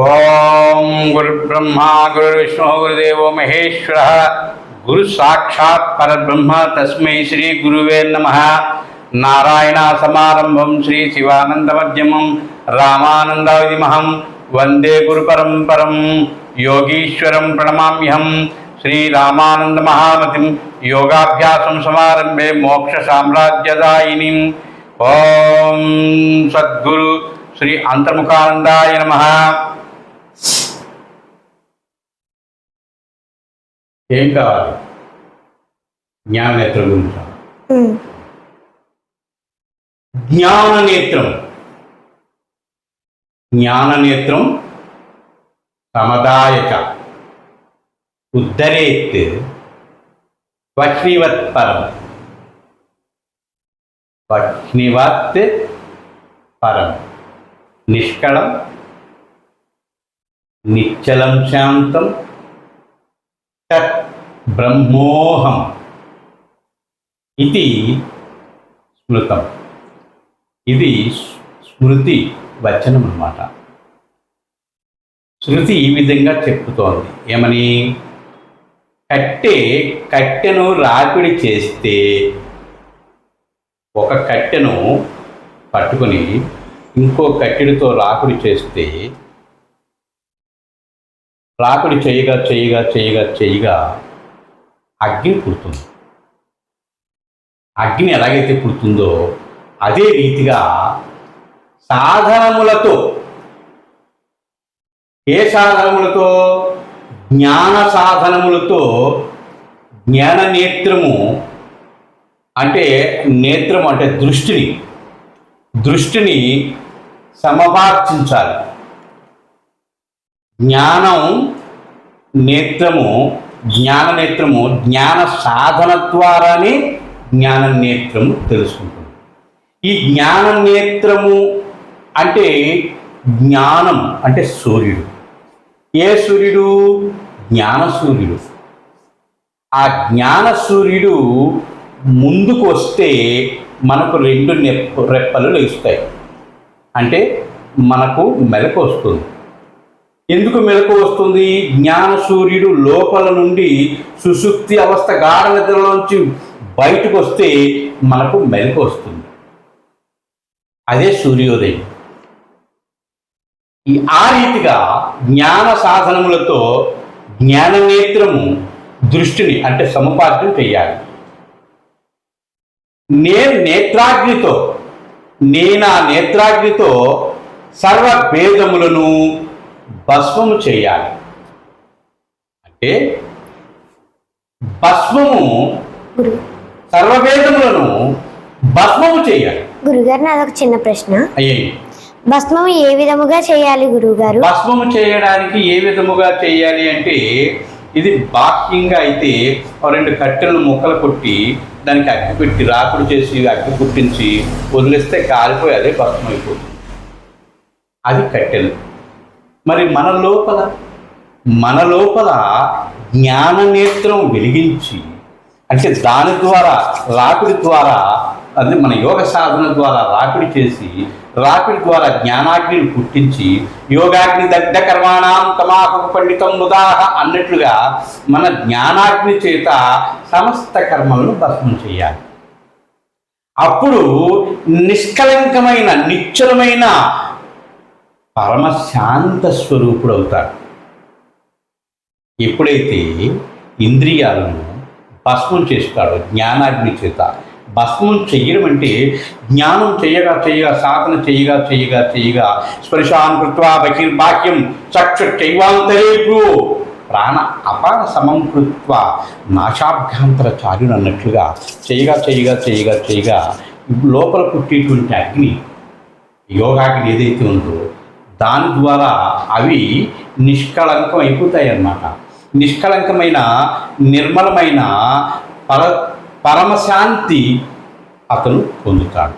ఓం గురుబ్రహ్మ గురువిష్ణు గురుదేవో మహేశ్వర. గురు సాక్షాత్ పరబ్రహ్మ తస్మై శ్రీ గురువే నమ. నారాయణ సమారంభం శ్రీ శివానందమధ్యమం రామానందాదిమహం వందే గురు పరంపరం యోగీశ్వరం ప్రణమామ్యహం శ్రీరామానందమహామతిం యోగాభ్యాసం సమారంభే మోక్ష సామ్రాజ్యదాయిని. ఓం సద్గురు శ్రీ అంతర్ముఖానందాయ నమ. ఏం కావాలి? జ్ఞాననేత్రం గురించి. ఉమ్, జ్ఞాననేత్రం. జ్ఞాననేత్రం సమదాయక. ఉద్ధరేత్ వక్ష్ణివత్ పరం వక్ష్ణివత్ పరం. నిష్కళం నిశ్చలం శాంతం తత్ బ్రహ్మోహం ఇది స్మృతం. ఇది స్మృతి వచనం అన్నమాట. శృతి ఈ విధంగా చెప్పుతోంది ఏమని? కట్టె కట్టెను రాపిడి చేస్తే ఒక కట్టెను పట్టుకొని ఇంకో కట్టెడితో రాపిడి చేస్తే ప్లాకుడి చేయగా చేయగా చేయగా చేయగా అగ్ని పుడుతుంది. అగ్ని ఎలాగైతే పుడుతుందో అదే రీతిగా సాధనములతో ఏ సాధనములతో? జ్ఞాన సాధనములతో జ్ఞాన నేత్రము అంటే నేత్రం అంటే దృష్టిని దృష్టిని సమపార్చించాలి జ్ఞానం నేత్రము జ్ఞాన నేత్రము జ్ఞాన సాధన ద్వారానే జ్ఞాన నేత్రము తెలుసుకుంటుంది. ఈ జ్ఞాన నేత్రము అంటే జ్ఞానం అంటే సూర్యుడు. ఏ సూర్యుడు? జ్ఞాన సూర్యుడు. ఆ జ్ఞాన సూర్యుడు ముందుకు వస్తే మనకు రెండు నెప్ప రెప్పలు లేస్తాయి అంటే మనకు మెలకు వస్తుంది. ఎందుకు మెలకు వస్తుంది? జ్ఞాన సూర్యుడు లోపల నుండి సుశుక్తి అవస్థ గాఢ నిద్రలోంచి బయటకు వస్తే మనకు మెలకు వస్తుంది. అదే సూర్యోదయం. ఈ ఆ రీతిగా జ్ఞాన సాధనములతో జ్ఞాన నేత్రము దృష్టిని అంటే సముపార్జన చేయాలి. నేను నేత్రాగ్నితో నేనా నేత్రాగ్నితో సర్వ భేదములను భస్మము చేయాలి. అంటే భస్మము సర్వభేదములను భస్మము చేయాలి. గురుగారు నాదొక చిన్న ప్రశ్న. అయ్యాయి భస్మం ఏ విధముగా చేయాలి గురువుగారు భస్మము చేయడానికి ఏ విధముగా చేయాలి అంటే ఇది బాహ్యంగా అయితే రెండు కట్టెలను ముక్కలు కొట్టి దానికి అగ్గి పెట్టి రాకుడు చేసి అగ్గి పుట్టించి వదిలేస్తే కాలిపోయి అదే భస్మం అయిపోతుంది అది కట్టెలు. మరి మన లోపల మన లోపల జ్ఞాన నేత్రం వెలిగించి అంటే దాని ద్వారా రాపిడి ద్వారా అది మన యోగ సాధన ద్వారా రాపిడి చేసి రాపిడి ద్వారా జ్ఞానాగ్నిని పుట్టించి యోగాగ్ని దగ్ధ కర్మాణం తమాహ పండితం ముదాహ అన్నట్లుగా మన జ్ఞానాగ్ని చేత సమస్త కర్మలను భస్మం చేయాలి. అప్పుడు నిష్కలంకమైన నిశ్చలమైన పరమశాంత స్వరూపుడు అవుతాడు ఎప్పుడైతే ఇంద్రియాలను భస్మం చేస్తాడో జ్ఞానాగ్ని చేత భస్మం చెయ్యడం అంటే జ్ఞానం చేయగా చేయగా సాధన చేయగా చేయగా చేయగా స్పర్శాన్ కృత్వా బహిర్బాహ్యం చక్షు చైవాంతరేపు ప్రాణ అపాన సమం కృత్వ నాశాభ్యంతర చార్యుడు అన్నట్లుగా చేయగా చేయగా చేయగా చేయగా లోపల పుట్టేటువంటి అగ్ని యోగాగ్ని ఏదైతే ఉందో దాని ద్వారా అవి నిష్కళంకం అయిపోతాయి అన్నమాట నిష్కళంకమైన నిర్మలమైన పర పరమశాంతి అతను పొందుతాడు.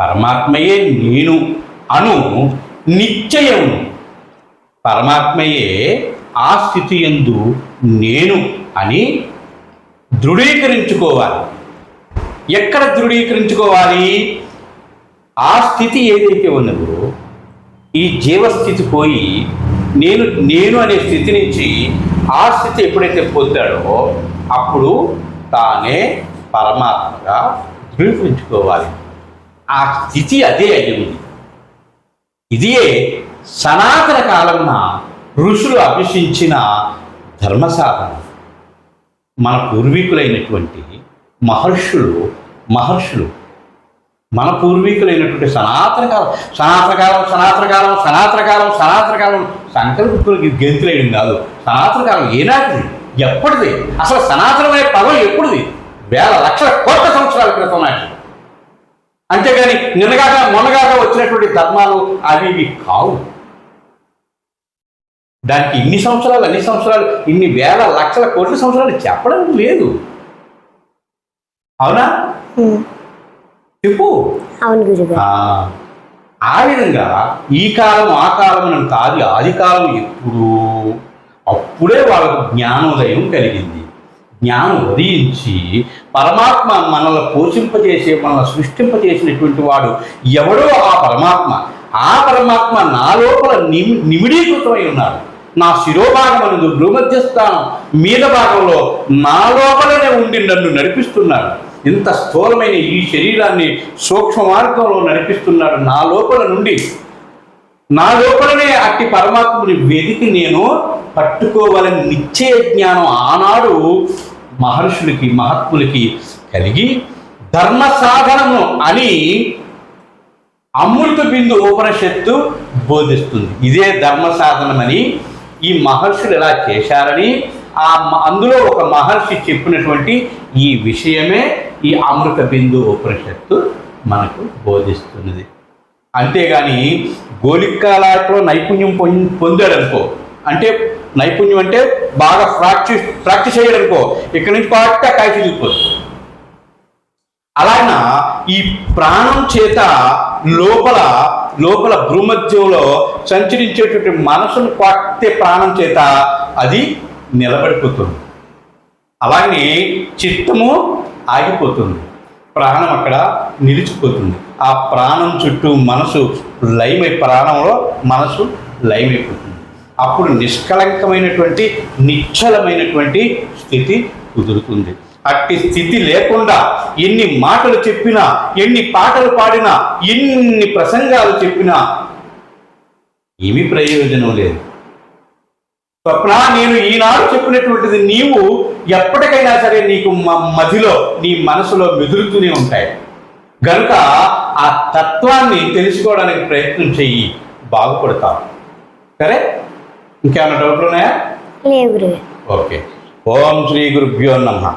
పరమాత్మయే నేను అను నిశ్చయము. పరమాత్మయే ఆ స్థితి ఎందు నేను అని దృఢీకరించుకోవాలి. ఎక్కడ దృఢీకరించుకోవాలి? ఆ స్థితి ఏదైతే ఉన్నదో ఈ జీవస్థితి పోయి నేను నేను అనే స్థితి నుంచి ఆ స్థితి ఎప్పుడైతే పొందాడో అప్పుడు తానే పరమాత్మగా ధృవీకరించుకోవాలి. ఆ స్థితి అదే అయ్యింది ఇదియే సనాతన కాలమున ఋషులు అభ్యసించిన ధర్మ సాధన మన పూర్వీకులైనటువంటి మహర్షులు మహర్షులు మన పూర్వీకులైనటువంటి సనాతన కాలం సనాతన కాలం సనాతన కాలం సనాతన కాలం సనాతన కాలం సంకల్పులకి గెంతులేయడం కాదు. సనాతన కాలం ఏనాటిది? ఎప్పటిది? అసలు సనాతనమైన పదం ఎప్పుడుది? వేల లక్షల కోట్ల సంవత్సరాల క్రితం నాటి అంతేగాని నిన్నగాక మొన్నగాక వచ్చినటువంటి ధర్మాలు అవి ఇవి కావు. దానికి ఇన్ని సంవత్సరాలు అన్ని సంవత్సరాలు ఇన్ని వేల లక్షల కోట్ల సంవత్సరాలు చెప్పడం లేదు. అవునా? చెప్పు. అవును గురుగారు. ఆ, ఆ విధంగా ఈ కాలం ఆ కాలం అని కాదు ఆది కాలం ఎప్పుడు అప్పుడే వాళ్ళకు జ్ఞానోదయం కలిగింది. జ్ఞానం ఉదయించి పరమాత్మ మనల్ని పోషింపజేసే మనల్ని సృష్టింపజేసినటువంటి వాడు ఎవడో ఆ పరమాత్మ. ఆ పరమాత్మ నా లోపల నిమి నిమిడీకృతమై ఉన్నాడు. నా శిరోభాగమనందు భూమధ్యస్థానం మీద భాగంలో నా లోపలనే ఉండి నన్ను నడిపిస్తున్నాడు. ఇంత స్థూలమైన ఈ శరీరాన్ని సూక్ష్మ మార్గంలో నడిపిస్తున్నాడు నా లోపల నుండి నా లోపలనే అట్టి పరమాత్ముని వెదికి నేను పట్టుకోవాలని నిశ్చయ జ్ఞానం ఆనాడు మహర్షులకి మహాత్ములకి కలిగి ధర్మ సాధనము అని అమృత బిందు ఉపనిషత్తు బోధిస్తుంది. ఇదే ధర్మ సాధనమని ఈ మహర్షులు ఎలా చేశారని ఆ మ- అందులో ఒక మహర్షి చెప్పినటువంటి ఈ విషయమే ఈ అమృత బిందు ఉపనిషత్తు మనకు బోధిస్తున్నది. అంతేగాని గోలికాలాటలో నైపుణ్యం పొం- పొందాడనుకో అంటే నైపుణ్యం అంటే బాగా ప్రాక్టీస్ ప్రాక్టీస్ చేయడనుకో ఇక్కడి నుంచి పాట కాయ చిరిగిపోతుంది అలానా ఈ ప్రాణం చేత లోపల లోపల భూమధ్యంలో సంచరించేటువంటి మనసును పట్టే ప్రాణం చేత అది నిలబడిపోతుంది. అలాగే చిత్తము ఆగిపోతుంది. ప్రాణం అక్కడ నిలిచిపోతుంది. ఆ ప్రాణం చుట్టూ మనసు లయమై ప్రాణంలో మనసు లయమైపోతుంది. అప్పుడు నిష్కళంకమైనటువంటి నిశ్చలమైనటువంటి స్థితి కుదురుతుంది. అట్టి స్థితి లేకుండా ఎన్ని మాటలు చెప్పినా ఎన్ని పాటలు పాడినా ఎన్ని ప్రసంగాలు చెప్పినా ఏమి ప్రయోజనం లేదు. స్వప్న నేను ఈనాడు చెప్పినటువంటిది నీవు ఎప్పటికైనా సరే నీకు మ- మదిలో నీ మనసులో మెదులుతూనే ఉంటాయి. గనుక ఆ తత్వాన్ని తెలుసుకోవడానికి ప్రయత్నం చెయ్యి. బాగుపడతావు సరే? ఇంకేమైనా డౌట్లు ఉన్నాయా? ఓకే. ఓం శ్రీ గురుభ్యో నమ.